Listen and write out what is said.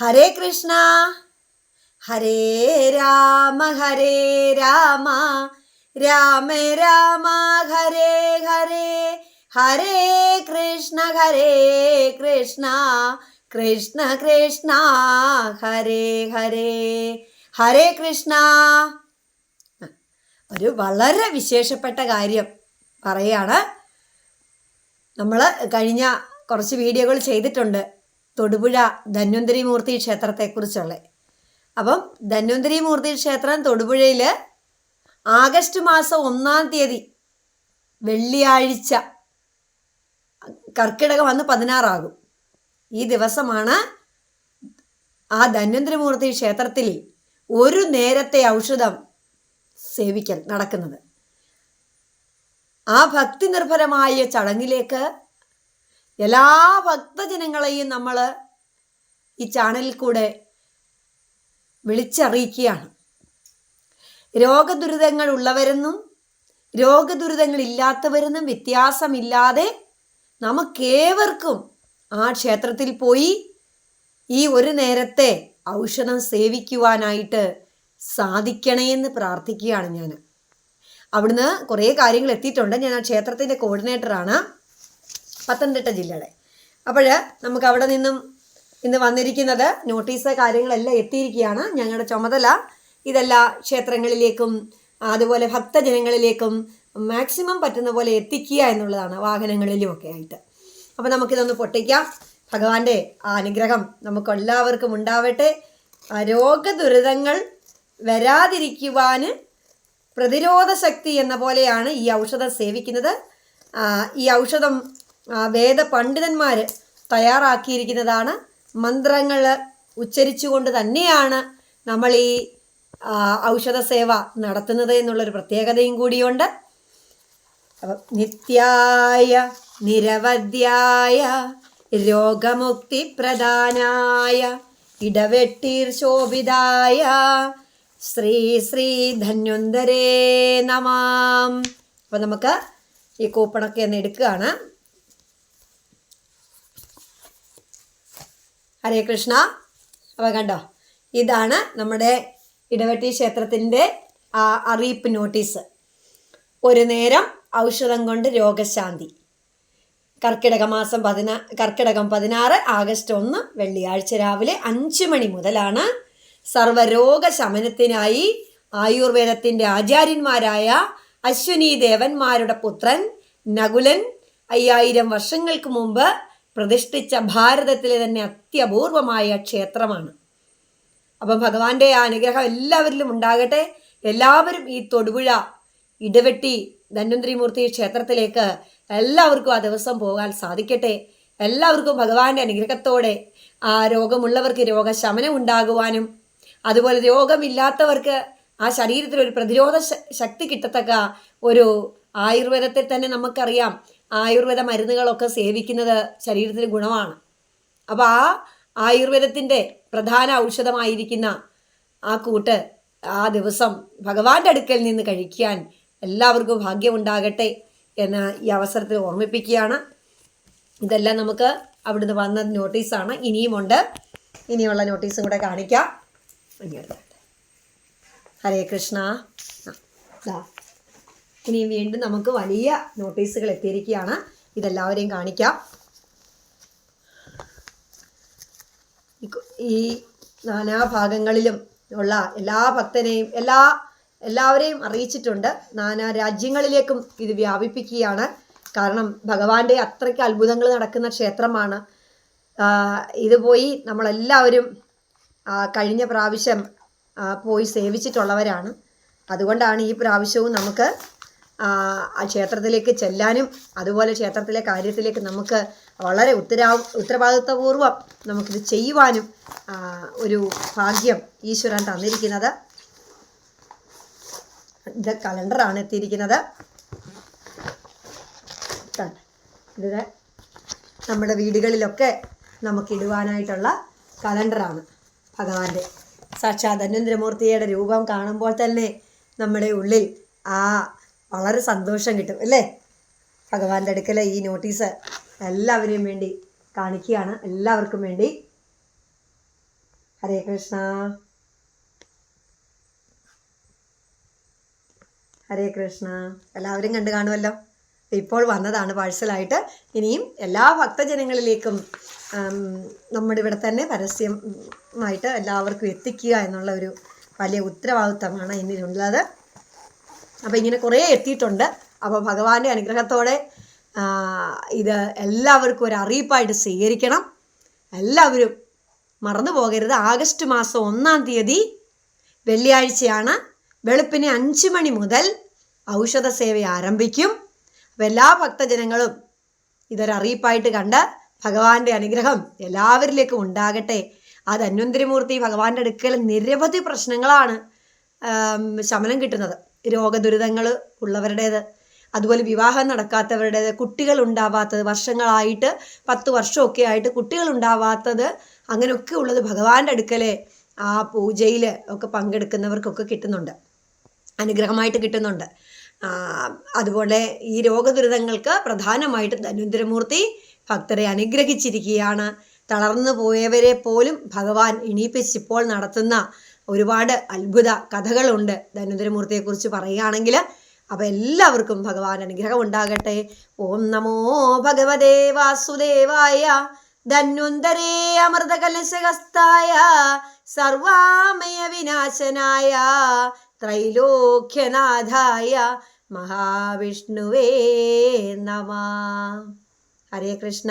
ഹരേ കൃഷ്ണ. ഹരേ രാമ ഹരേ രാമ. രാമ രാമ ഹരേ ഹരേ. ഹരേ കൃഷ്ണ ഹരേ കൃഷ്ണ. കൃഷ്ണ കൃഷ്ണ ഹരേ ഹരേ. ഹരേ കൃഷ്ണ. ഒരു വളരെ വിശേഷപ്പെട്ട കാര്യം പറയാണ്. നമ്മൾ കഴിഞ്ഞ കുറച്ച് വീഡിയോകൾ ചെയ്തിട്ടുണ്ട്. തൊടുപുഴ ധന്വന്തരി മൂർത്തി ക്ഷേത്രത്തെക്കുറിച്ചുള്ള. അപ്പം ധന്വന്തരി മൂർത്തി ക്ഷേത്രം തൊടുപുഴയിൽ ആഗസ്റ്റ് മാസം ഒന്നാം തീയതി വെള്ളിയാഴ്ച കർക്കിടകം വന്ന് പതിനാറാകും. ഈ ദിവസമാണ് ആ ധന്വന്തരിമൂർത്തി ക്ഷേത്രത്തിൽ ഒരു നേരത്തെ ഔഷധം സേവിക്കൽ നടക്കുന്നത്. ആ ഭക്തി നിർഭരമായ ചടങ്ങിലേക്ക് എല്ലാ ഭക്തജനങ്ങളെയും നമ്മൾ ഈ ചാനലിൽ കൂടെ വിളിച്ചറിയിക്കുകയാണ്. രോഗദുരിതങ്ങൾ ഉള്ളവരെന്നും രോഗദുരിതങ്ങൾ ഇല്ലാത്തവരെന്നും വ്യത്യാസമില്ലാതെ നമുക്കേവർക്കും ആ ക്ഷേത്രത്തിൽ പോയി ഈ ഒരു നേരത്തെ ഔഷധം സേവിക്കുവാനായിട്ട് സാധിക്കണേന്ന് പ്രാർത്ഥിക്കുകയാണ് ഞാൻ അവിടുന്ന് കുറേ കാര്യങ്ങൾ എത്തിയിട്ടുണ്ട്. ഞാൻ ആ ക്ഷേത്രത്തിന്റെ കോർഡിനേറ്ററാണ് പത്തനംതിട്ട ജില്ലയുടെ. അപ്പോൾ നമുക്ക് അവിടെ നിന്നും ഇന്ന് വന്നിരിക്കുന്നത് നോട്ടീസ് കാര്യങ്ങളെല്ലാം എത്തിയിരിക്കുകയാണ്. ഞങ്ങളുടെ ചുമതല ഇതെല്ലാ ക്ഷേത്രങ്ങളിലേക്കും അതുപോലെ ഭക്തജനങ്ങളിലേക്കും മാക്സിമം പറ്റുന്ന പോലെ എത്തിക്കുക എന്നുള്ളതാണ് വാഹനങ്ങളിലും ഒക്കെ ആയിട്ട്. അപ്പോൾ നമുക്കിതൊന്ന് പൊട്ടിക്കാം. ഭഗവാന്റെ അനുഗ്രഹം നമുക്കെല്ലാവർക്കും ഉണ്ടാവട്ടെ. ആ രോഗദുരിതങ്ങൾ വരാതിരിക്കുവാന് പ്രതിരോധ ശക്തി എന്ന പോലെയാണ് ഈ ഔഷധം സേവിക്കുന്നത്. ഈ ഔഷധം വേദ പണ്ഡിതന്മാർ തയ്യാറാക്കിയിരിക്കുന്നതാണ്. മന്ത്രങ്ങൾ ഉച്ചരിച്ചുകൊണ്ട് തന്നെയാണ് നമ്മൾ ഈ ഔഷധ സേവ നടത്തുന്നത് എന്നുള്ളൊരു പ്രത്യേകതയും കൂടിയുണ്ട്. നിത്യായ നിരവധ്യായ രോഗമുക്തി പ്രധാനായ ഇടവെട്ടീർ ശോഭിതായ ശ്രീ ശ്രീ ധന്വന്തരേ നമാം. അപ്പം നമുക്ക് ഈ കൂപ്പണൊക്കെ ഒന്ന് എടുക്കുകയാണ്. ഹരേ കൃഷ്ണ. അപ്പോൾ കണ്ടോ ഇതാണ് നമ്മുടെ ഇടവട്ടി ക്ഷേത്രത്തിന്റെ അറിയിപ്പ് നോട്ടീസ്. ഒരു നേരം ഔഷധം കൊണ്ട് രോഗശാന്തി. കർക്കിടക മാസം പതിനാ കർക്കിടകം പതിനാറ് ആഗസ്റ്റ് ഒന്ന് വെള്ളിയാഴ്ച രാവിലെ അഞ്ച് മണി മുതലാണ് സർവരോഗ ശമനത്തിനായി ആയുർവേദത്തിന്റെ ആചാര്യന്മാരായ അശ്വനി ദേവന്മാരുടെ പുത്രൻ നകുലൻ അയ്യായിരം വർഷങ്ങൾക്ക് മുമ്പ് പ്രതിഷ്ഠിച്ച ഭാരതത്തിലെ തന്നെ അത്യപൂർവമായ ക്ഷേത്രമാണ്. അപ്പം ഭഗവാന്റെ അനുഗ്രഹം എല്ലാവരിലും ഉണ്ടാകട്ടെ. എല്ലാവരും ഈ തൊടുപുഴ ഇടവെട്ടി ധന്വന്തരിമൂർത്തി ക്ഷേത്രത്തിലേക്ക് എല്ലാവർക്കും ആ ദിവസം പോകാൻ സാധിക്കട്ടെ. എല്ലാവർക്കും ഭഗവാന്റെ അനുഗ്രഹത്തോടെ ആ രോഗമുള്ളവർക്ക് രോഗശമനം ഉണ്ടാകുവാനും അതുപോലെ രോഗമില്ലാത്തവർക്ക് ആ ശരീരത്തിൽ ഒരു പ്രതിരോധ ശക്തി കിട്ടത്തക്ക ഒരു ആയുർവേദത്തിൽ തന്നെ നമുക്കറിയാം. ആയുർവേദ മരുന്നുകളൊക്കെ സേവിക്കുന്നത് ശരീരത്തിന് ഗുണമാണ്. അപ്പോൾ ആ ആയുർവേദത്തിന്റെ പ്രധാന ഔഷധമായിരിക്കുന്ന ആ കൂട്ട് ആ ദിവസം ഭഗവാന്റെ അടുക്കൽ നിന്ന് കഴിക്കാൻ എല്ലാവർക്കും ഭാഗ്യമുണ്ടാകട്ടെ എന്ന് ഈ അവസരത്തിൽ ഓർമ്മിപ്പിക്കുകയാണ്. ഇതെല്ലാം നമുക്ക് അവിടുന്ന് വന്ന നോട്ടീസാണ്. ഇനിയുമുണ്ട്. ഇനിയുള്ള നോട്ടീസും കൂടെ കാണിക്കാം. ഹരേ കൃഷ്ണ. ഇനിയും വീണ്ടും നമുക്ക് വലിയ നോട്ടീസുകൾ എത്തിയിരിക്കുകയാണ്. ഇതെല്ലാവരെയും കാണിക്കാം. ഈ നാനാ ഭാഗങ്ങളിലും നാനാഭാഗങ്ങളിലും ഉള്ള എല്ലാ ഭക്തനെയും എല്ലാ എല്ലാവരെയും അറിയിച്ചിട്ടുണ്ട്. നാനാ രാജ്യങ്ങളിലേക്കും ഇത് വ്യാപിപ്പിക്കുകയാണ്. കാരണം ഭഗവാന്റെ അത്രയ്ക്ക് അത്ഭുതങ്ങൾ നടക്കുന്ന ക്ഷേത്രമാണ്. ഇത് പോയി നമ്മളെല്ലാവരും കഴിഞ്ഞ പ്രാവശ്യം പോയി സേവിച്ചിട്ടുള്ളവരാണ്. അതുകൊണ്ടാണ് ഈ പ്രാവശ്യവും നമുക്ക് ആ ക്ഷേത്രത്തിലേക്ക് ചെല്ലാനും അതുപോലെ ക്ഷേത്രത്തിലെ കാര്യത്തിലേക്ക് നമുക്ക് വളരെ ഉത്തരാ ഉത്തരവാദിത്വപൂർവം നമുക്കിത് ചെയ്യുവാനും ഒരു ഭാഗ്യം ഈശ്വരൻ തന്നിരിക്കുന്നത്. ഇത് കലണ്ടറാണ് എത്തിയിരിക്കുന്നത്? ഇത് നമ്മുടെ വീടുകളിലൊക്കെ നമുക്ക് ഇടുവാനായിട്ടുള്ള കലണ്ടറാണ് ഭഗവാന്റെ. സാക്ഷാത് ധന്വന്തരമൂർത്തിയുടെ രൂപം കാണുമ്പോൾ തന്നെ നമ്മുടെ ഉള്ളിൽ ആ വളരെ സന്തോഷം കിട്ടും അല്ലേ? ഭഗവാന്റെ അടുക്കലെ ഈ നോട്ടീസ് എല്ലാവരെയും വേണ്ടി കാണിക്കുകയാണ്. എല്ലാവർക്കും വേണ്ടി. ഹരേ കൃഷ്ണ. ഹരേ കൃഷ്ണ. എല്ലാവരും കണ്ടു കാണുമല്ലോ? ഇപ്പോൾ വന്നതാണ് പാഴ്സലായിട്ട്. ഇനിയും എല്ലാ ഭക്തജനങ്ങളിലേക്കും നമ്മുടെ ഇവിടെ തന്നെ പരസ്യമായിട്ട് എല്ലാവർക്കും എത്തിക്കുക എന്നുള്ള ഒരു വലിയ ഉത്തരവാദിത്തമാണ് എന്നിലുള്ളത് അപ്പോൾ ഇങ്ങനെ കുറേ എത്തിയിട്ടുണ്ട്. അപ്പോൾ ഭഗവാന്റെ അനുഗ്രഹത്തോടെ ഇത് എല്ലാവർക്കും ഒരു അറിയിപ്പായിട്ട് സ്വീകരിക്കണം. എല്ലാവരും മറന്നു പോകരുത്. ആഗസ്റ്റ് മാസം ഒന്നാം തീയതി വെള്ളിയാഴ്ചയാണ്. വെളുപ്പിന് അഞ്ച് മണി മുതൽ ഔഷധ സേവ ആരംഭിക്കും. അപ്പം എല്ലാ ഭക്തജനങ്ങളും ഇതൊരറിയിപ്പായിട്ട് കണ്ട് ഭഗവാന്റെ അനുഗ്രഹം എല്ലാവരിലേക്കും ഉണ്ടാകട്ടെ. ആ ധന്വന്തരിമൂർത്തി ഭഗവാന്റെ അടുക്കൽ നിരവധി പ്രശ്നങ്ങളാണ് ശമനം കിട്ടുന്നത്. രോഗദുരിതങ്ങൾ ഉള്ളവരുടേത്. അതുപോലെ വിവാഹം നടക്കാത്തവരുടേത് കുട്ടികൾ ഉണ്ടാവാത്തത് വർഷങ്ങളായിട്ട് പത്ത് വർഷമൊക്കെ ആയിട്ട് കുട്ടികൾ ഉണ്ടാവാത്തത് അങ്ങനെയൊക്കെ ഉള്ളത് ഭഗവാന്റെ അടുക്കലെ ആ പൂജയിൽ ഒക്കെ പങ്കെടുക്കുന്നവർക്കൊക്കെ കിട്ടുന്നുണ്ട്. അനുഗ്രഹമായിട്ട് കിട്ടുന്നുണ്ട്. അതുപോലെ ഈ രോഗദുരിതങ്ങൾക്ക് പ്രധാനമായിട്ട് ധന്വന്തരമൂർത്തി ഭക്തരെ അനുഗ്രഹിച്ചിരിക്കുകയാണ്. തളർന്നു പോയവരെ പോലും ഭഗവാൻ ഇനിയിപ്പിച്ചിപ്പോൾ നടത്തുന്ന ഒരുപാട് അത്ഭുത കഥകളുണ്ട് ധന്വന്തരമൂർത്തിയെക്കുറിച്ച് പറയുകയാണെങ്കിൽ. അപ്പം എല്ലാവർക്കും ഭഗവാൻ അനുഗ്രഹം ഉണ്ടാകട്ടെ. ഓം നമോ ഭഗവദേ വാസുദേവായ ധന്വന്തരേ അമൃതകലശകസ്തായ സർവാമയ വിനാശനായ ത്രൈലോക്യനാഥായ മഹാവിഷ്ണുവേ നമ. ഹരേ കൃഷ്ണ.